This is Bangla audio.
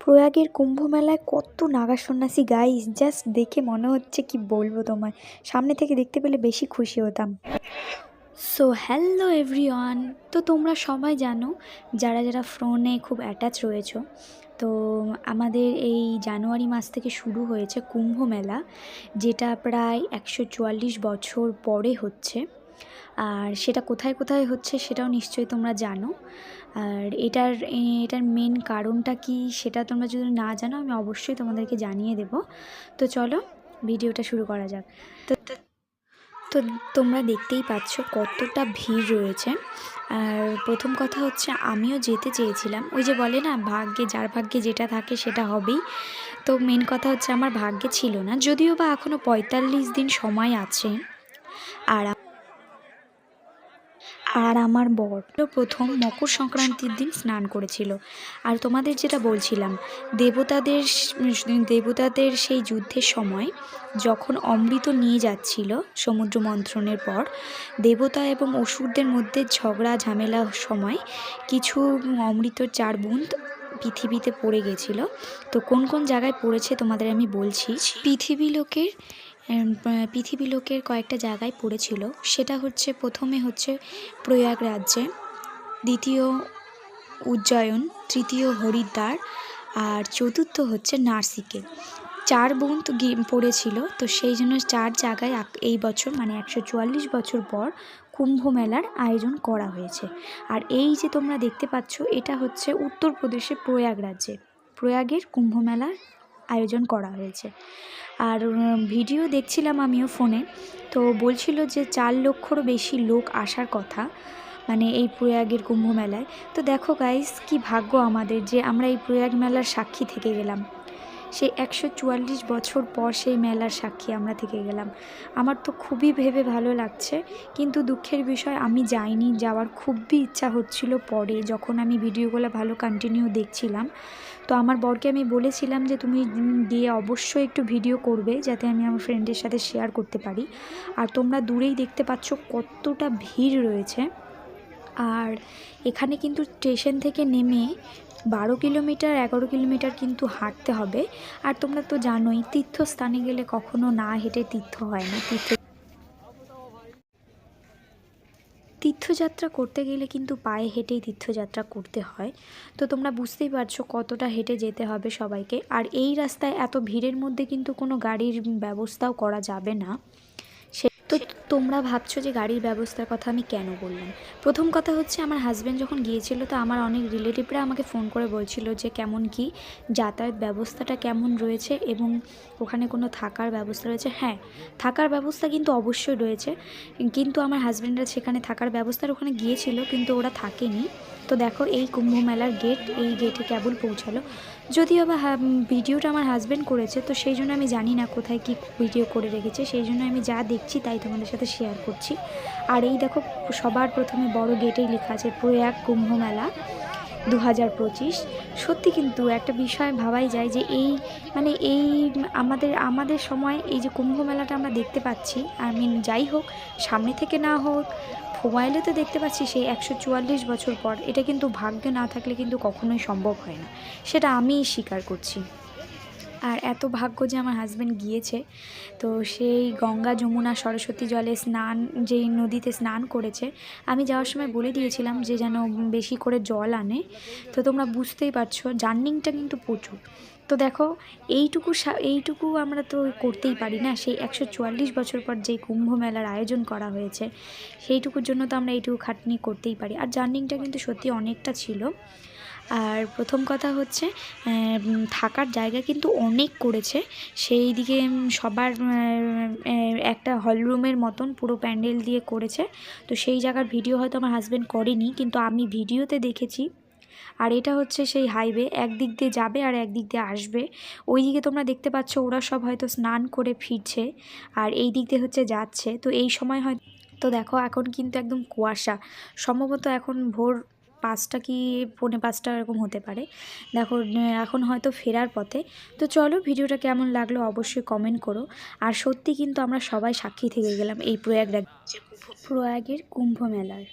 প্রয়াগের কুম্ভ মেলায় কত নাগা সন্ন্যাসী গাইস জাস্ট দেখে মনে হচ্ছে কি বলব তোমায়। সামনে থেকে দেখতে পেলে বেশি খুশি হতাম। সো হ্যালো এভরিওয়ান তো তোমরা সবাই জানো, যারা যারা ফোনে খুব অ্যাটাচ রয়েছো, তো আমাদের এই জানুয়ারি মাস থেকে শুরু হয়েছে কুম্ভ মেলা, যেটা প্রায় একশো চুয়াল্লিশ বছর পরে হচ্ছে। আর সেটা কোথায় কোথায় হচ্ছে সেটাও নিশ্চয়ই তোমরা জানো। আর এটার এটার মেন কারণটা কি সেটা তোমরা যদি না জানো, আমি অবশ্যই তোমাদেরকে জানিয়ে দেব। তো চলো ভিডিওটা শুরু করা যাক। তো তো- তোমরা দেখতেই পাচ্ছ কতটা ভিড় রয়েছে। আর প্রথম কথা হচ্ছে আমিও যেতে চেয়েছিলাম। ওই যে বলে না, ভাগ্যে যার ভাগ্যে যেটা থাকে সেটা হবেই। তো মেন কথা হচ্ছে আমার ভাগ্যে ছিল না। যদিও বা এখনও পঁয়তাল্লিশ দিন সময় আছে। আর আর আমার বর। প্রথম মকর সংক্রান্তির দিন স্নান করেছিল। আর তোমাদের যেটা বলছিলাম, দেবতাদের দেবতাদের সেই যুদ্ধের সময় যখন অমৃত নিয়ে যাচ্ছিল সমুদ্র মন্থনের পর, দেবতা এবং অসুরদের মধ্যে ঝগড়া, ঝামেলা সময় কিছু অমৃতর চার বুঁদ পৃথিবীতে পড়ে গেছিল। তো কোন কোন জায়গায় পড়েছে তোমাদের আমি বলছি? পৃথিবী লোকের পৃথিবী লোকের কয়েকটা জায়গায় পড়েছিল। সেটা হচ্ছে, প্রথমে হচ্ছে প্রয়াগরাজ্যে দ্বিতীয় উজ্জয়ন, তৃতীয় হরিদ্বার, আর চতুর্থ হচ্ছে নার্সিকে। চার বোন তো পড়েছিল, তো সেই জন্য চার জায়গায় এই বছর মানে একশো চুয়াল্লিশ বছর পর কুম্ভ মেলার আয়োজন করা হয়েছে। আর এই যে তোমরা দেখতে পাচ্ছ, এটা হচ্ছে উত্তরপ্রদেশের প্রয়াগরাজ্যে প্রয়াগের কুম্ভ মেলার আয়োজন করা হয়েছে। আর ভিডিও দেখছিলাম আমিও ফোনে তো বলছিল যে চার লক্ষরও বেশি লোক আসার কথা মানে এই প্রয়াগের কুম্ভ মেলায়। তো দেখো গাইস কি ভাগ্য আমাদের যে আমরা এই প্রয়াগ মেলার সাক্ষী থেকে গেলাম। সেই একশো চুয়াল্লিশ বছর পর সেই মেলার সাক্ষী আমরা থেকে গেলাম। আমার তো খুবই ভেবে ভালো লাগছে, কিন্তু দুঃখের বিষয় আমি যাইনি, যাওয়ার খুবই ইচ্ছা হচ্ছিল পরে যখন আমি ভিডিওগুলো ভালো কন্টিনিউ দেখছিলাম। তো আমার বরকে আমি বলেছিলাম যে, তুমি গিয়ে অবশ্যই একটু ভিডিও করবে যাতে আমি আমার ফ্রেন্ডের সাথে শেয়ার করতে পারি। আর তোমরা দূরেই দেখতে পাচ্ছ কতটা ভিড় রয়েছে। আর এখানে কিন্তু স্টেশন থেকে নেমে বারো কিলোমিটার, এগারো কিলোমিটার কিন্তু হাঁটতে হবে। আর তোমরা তো জানোই, তীর্থস্থানে গেলে কখনো না হেঁটে তীর্থ হয় না। তীর্থ তীর্থযাত্রা করতে গেলে কিন্তু পায়ে হেঁটেই তীর্থযাত্রা করতে হয়। তো তোমরা বুঝতেই পারছ কতটা হেঁটে যেতে হবে সবাইকে। আর এই রাস্তায় এত ভিড়ের মধ্যে কিন্তু কোনো গাড়ির ব্যবস্থাও করা যাবে না। তো তোমরা ভাবছ যে গাড়ির ব্যবস্থার কথা আমি কেন বললাম? প্রথম কথা হচ্ছে আমার হাজব্যান্ড যখন গিয়েছিল তো আমার অনেক রিলেটিভরা আমাকে ফোন করে বলছিল যে কেমন কি, যাতায়াত ব্যবস্থাটা কেমন রয়েছে এবং ওখানে কোনো থাকার ব্যবস্থা রয়েছে? হ্যাঁ থাকার ব্যবস্থা কিন্তু অবশ্যই রয়েছে। কিন্তু আমার হাজব্যান্ডরা সেখানে থাকার ব্যবস্থার ওখানে গিয়েছিল কিন্তু ওরা থাকেনি। তো দেখো এই কুম্ভ মেলার গেট এই গেটে কেবল পৌঁছালো। যদিও বা ভিডিওটা আমার হাজব্যান্ড করেছে, তো সেই জন্য আমি জানি না কোথায় কি ভিডিও করে রেখেছে, সেই জন্য আমি যা দেখছি তাই তোমাদের সাথে শেয়ার করছি। আর এই দেখো, সবার প্রথমে বড় গেটেই লেখা আছে প্রয়াগ কুম্ভ মেলা। দু হাজার পঁচিশ। সত্যি কিন্তু একটা বিষয় ভাবাই যায় যে এই মানে এই আমাদের আমাদের সময় এই যে কুম্ভ মেলাটা আমরা দেখতে পাচ্ছি, আই মিন যাই হোক, সামনে থেকে না হোক, মোবাইলে তো দেখতে পাচ্ছি সেই একশো চুয়াল্লিশ বছর পর, এটা কিন্তু ভাগ্য না থাকলে কিন্তু কখনোই সম্ভব হয় না। সেটা আমিই স্বীকার করছি। আর এত ভাগ্য যে আমার হাজব্যান্ড গিয়েছে। তো সেই গঙ্গা, যমুনা, সরস্বতী জলে স্নান, যেই নদীতে স্নান করেছে, আমি যাওয়ার সময় বলে দিয়েছিলাম যে যেন বেশি করে জল আনে। তো তোমরা বুঝতেই পারছ, জার্নিংটা কিন্তু প্রচুর। তো দেখো, এইটুকু এইটুকু আমরা তো করতেই পারি না। সেই একশো চুয়াল্লিশ বছর পর যেই কুম্ভ মেলার আয়োজন করা হয়েছে, সেইটুকুর জন্য তো আমরা এইটুকু খাটনি করতেই পারি। আর জার্নিংটা কিন্তু সত্যি অনেকটা ছিল। আর প্রথম কথা হচ্ছে থাকার জায়গা কিন্তু অনেক করেছে। সেই দিকে সবার একটা হলরুমের মতন পুরো প্যান্ডেল দিয়ে করেছে। তো সেই জায়গার ভিডিও হয়তো আমার হাজব্যান্ড করেনি, কিন্তু আমি ভিডিওতে দেখেছি। আর এটা হচ্ছে সেই হাইওয়ে একদিক দিয়ে যাবে আর একদিক দিয়ে আসবে। ওই দিকে তোমরা দেখতে পাচ্ছ, ওরা সব হয়তো স্নান করে ফিরছে আর এই দিক দিয়ে হচ্ছে যাচ্ছে। তো এই সময় হয় তো দেখো এখন কিন্তু একদম কুয়াশা। সম্ভবত এখন ভোর পাঁচটা কি পৌনে পাঁচটা এরকম হতে পারে। দেখো, এখন হয়তো ফেরার পথে। তো চলো, ভিডিওটা কেমন লাগল অবশ্যই কমেন্ট করো। আর সত্যি কিন্তু আমরা সবাই সাক্ষী থেকে গেলাম এই প্রয়াগরাজ প্রয়াগের কুম্ভ মেলার।